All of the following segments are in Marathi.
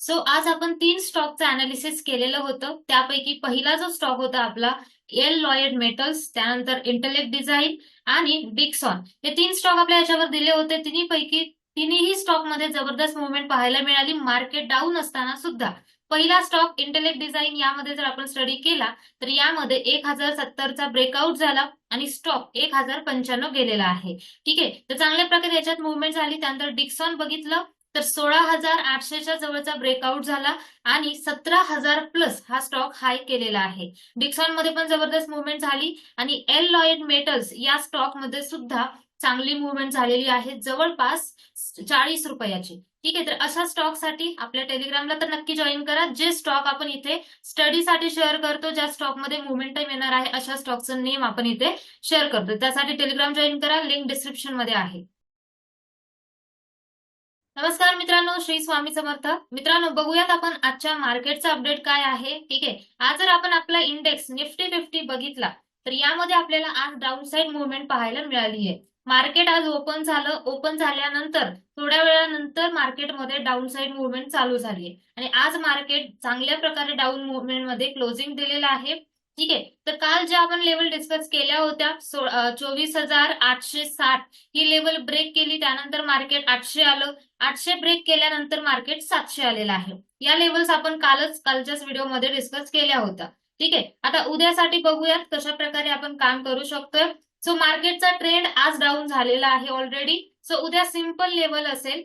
सो आज आपण तीन स्टॉकचं अनालिसिस केलेलं होतं. त्यापैकी पहिला जो स्टॉक होता आपला एल लॉयड मेटल्स त्यानंतर इंटेलेक्ट डिझाईन आणि डिक्सॉन हे तीन स्टॉक आपल्या याच्यावर दिले होते. तिन्हीपैकी तिन्ही स्टॉकमध्ये जबरदस्त मुवमेंट पाहायला मिळाली. मार्केट डाऊन असताना सुद्धा. पहिला स्टॉक इंटेलेक्ट डिझाईन यामध्ये जर आपण स्टडी केला तर यामध्ये एक हजार सत्तरचा ब्रेकआउट झाला आणि स्टॉक एक हजार पंच्याण्णव गेलेला आहे. ठीक आहे? तर चांगल्या प्रकारे याच्यात मुवमेंट झाली. त्यानंतर डिक्सॉन बघितलं. तर सोळा हजार आठशेच्या जवळचा ब्रेकआउट झाला आणि सतरा हजार प्लस हा स्टॉक हाय केलेला आहे. डिक्सॉनमध्ये पण जबरदस्त मुवमेंट झाली आणि एल लॉयड मेटल्स या स्टॉकमध्ये सुद्धा चांगली मुवमेंट झालेली आहे जवळपास चाळीस रुपयाची. ठीक आहे तर अशा स्टॉकसाठी आपल्या टेलिग्रामला तर नक्की जॉईन करा. जे स्टॉक आपण इथे स्टडीसाठी शेअर करतो ज्या स्टॉकमध्ये मुवमेंटम येणार आहे अशा स्टॉकचं नेम आपण इथे शेअर करतो. त्यासाठी टेलिग्राम जॉईन करा लिंक डिस्क्रिप्शनमध्ये आहे. नमस्कार मित्रांनो श्री स्वामी समर्थ. मित्रांनो बघूयात आपण आजच्या मार्केटचा अपडेट काय आहे. ठीक आहे? आज जर आपण आपला इंडेक्स निफ्टी फिफ्टी बघितला तर यामध्ये आपल्याला आज डाऊन साईड मुवमेंट पाहायला मिळाली आहे. मार्केट आज ओपन झालं. ओपन झाल्यानंतर थोड्या वेळानंतर मार्केटमध्ये डाऊन साईड मुवमेंट चालू झाली आहे. आणि आज मार्केट चांगल्या प्रकारे डाऊन मुवमेंटमध्ये क्लोजिंग दिलेलं आहे. ठीक आहे? तर काल ज्या आपण लेवल डिस्कस केल्या होत्या चोवीस हजार आठशे साठ ही लेवल ब्रेक केली त्यानंतर मार्केट आठशे आलं. आठशे ब्रेक केल्यानंतर मार्केट सातशे आलेलं आहे. या लेवल्स आपण कालच कालच्याच व्हिडिओमध्ये डिस्कस केल्या होत्या. ठीक आहे? आता उद्यासाठी बघूयात कशा प्रकारे आपण काम करू शकतोय. सो मार्केटचा ट्रेंड आज डाऊन झालेला आहे ऑलरेडी सो उद्या सिंपल लेवल असेल.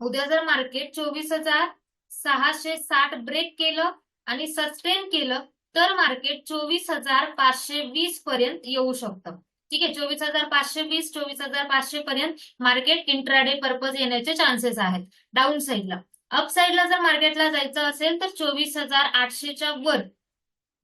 उद्या जर मार्केट चोवीस हजार सहाशे साठ ब्रेक केलं आणि सस्टेन केलं तर मार्केट चोवीस हजार पाचशे वीस पर्यंत येऊ शकतं. ठीक आहे चोवीस हजार पाचशे वीस चोवीस हजार पाचशे पर्यंत मार्केट इंट्राडे पर्पज येण्याचे चान्सेस आहेत. डाऊन साईडला अप साईडला जर मार्केटला जायचं असेल तर चोवीस हजार आठशेच्या वर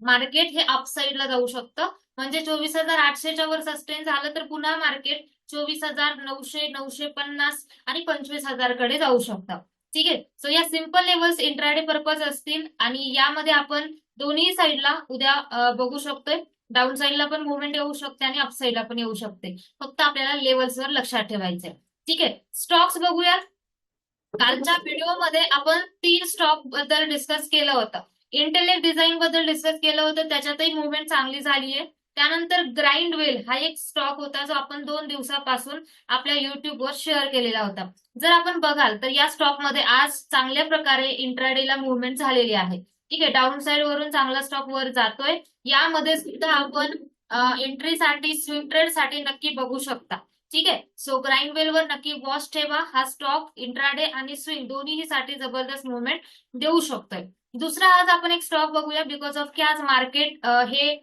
मार्केट हे अप साईडला जाऊ शकतं. म्हणजे चोवीस हजार आठशेच्या वर सस्टेन झालं तर पुन्हा मार्केट चोवीस हजार नऊशे नऊशे पन्नास आणि पंचवीस हजारकडे जाऊ शकतं. ठीक आहे सो या सिंपल लेवल्स इंट्राडे पर्पज असतील आणि यामध्ये आपण दोन्ही साईडला उद्या बघू शकतोय. डाऊन साईडला पण मुवमेंट येऊ शकते आणि अप साईडला पण येऊ शकते. फक्त आपल्याला लेवल्सवर लक्षात ठेवायचंय. ठीक आहे? स्टॉक्स बघूयात. कालच्या व्हिडिओमध्ये आपण तीन स्टॉकबद्दल डिस्कस केलं होतं. इंटेलेक्ट डिझाईन बद्दल डिस्कस केलं होतं. त्याच्यातही मुवमेंट चांगली झाली आहे त्यानंतर ग्राइंड वेल हा एक स्टॉक होता जो आपण दोन दिवसापासून आपल्या युट्यूबवर शेअर केलेला होता. जर आपण बघाल तर या स्टॉकमध्ये आज चांगल्या प्रकारे इंट्राडेला मुवमेंट झालेली आहे. ठीक आहे डाऊन साईड वरून चांगला स्टॉक वर जातोय. यामध्ये सुद्धा आपण एंट्रीसाठी स्विंग ट्रेडसाठी नक्की बघू शकता. ठीक आहे? सो ग्राइंड वेल वर नक्की वॉच ठेवा. हा स्टॉक इंट्राडे आणि स्विंग दोन्ही साठी जबरदस्त मुवमेंट देऊ शकतोय. दुसरा आज आपण एक स्टॉक बघूया. बिकॉज ऑफ की आज मार्केट हे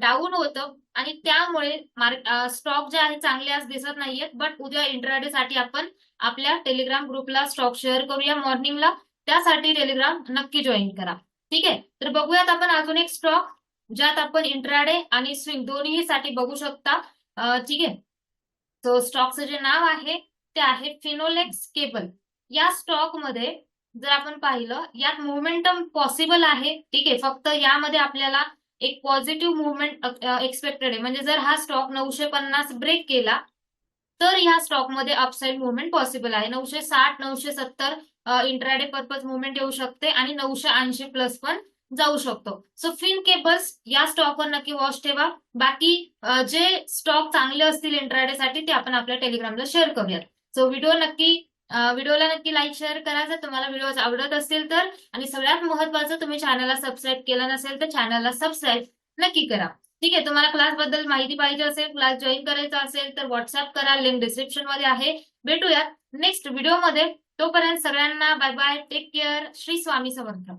डाऊन होतं आणि त्यामुळे स्टॉक जे आहे चांगले आज दिसत नाहीयेत. बट उद्या इंट्राडे साठी आपण आपल्या टेलिग्राम ग्रुपला स्टॉक शेअर करूया. मॉर्निंगला त्यासाठी टेलिग्राम नक्की जॉईन करा. ठीक आहे? तर बघूयात आपण अजून एक स्टॉक ज्यात आपण इंट्राडे आणि स्विंग दोन्ही साठी बघू शकता. ठीक आहे? सो स्टॉकचं जे नाव आहे ते आहे फिनोलेक्स केबल. या स्टॉकमध्ये जर आपण पाहिलं यात मुवमेंटम पॉसिबल आहे ठीक आहे? फक्त यामध्ये आपल्याला एक पॉझिटिव्ह मुवमेंट एक्सपेक्टेड आहे. म्हणजे जर हा स्टॉक नऊशे पन्नास ब्रेक केला तर ह्या स्टॉकमध्ये अपसाईड मुवमेंट पॉसिबल आहे. नऊशे साठ नऊशे सत्तर इंट्राडे पर्पज मुवमेंट येऊ शकते आणि नऊशे ऐंशी प्लस पण जाऊ शकतो. सो फिन केबल्स या स्टॉकवर नक्की वॉच ठेवा. बाकी जे स्टॉक चांगले असतील इंट्राडे साठी ते आपण आपल्या टेलिग्रामला शेअर करूयात. सो व्हिडिओ नक्की व्हिडिओला नक्की लाईक शेअर करा. जर तुम्हाला व्हिडिओ आवडत असतील तर आणि सगळ्यात महत्वाचं तुम्ही चॅनलला सबस्क्राईब केलं नसेल तर चॅनलला सबस्क्राईब नक्की करा. ठीक आहे तुम्हाला क्लासबद्दल माहिती पाहिजे असेल क्लास जॉईन करायचा असेल तर व्हॉट्सअप करा. लिंक डिस्क्रिप्शनमध्ये आहे. भेटूयात नेक्स्ट व्हिडिओमध्ये तोपर्यंत सगळ्यांना bye bye take care Shri Swami Samarth.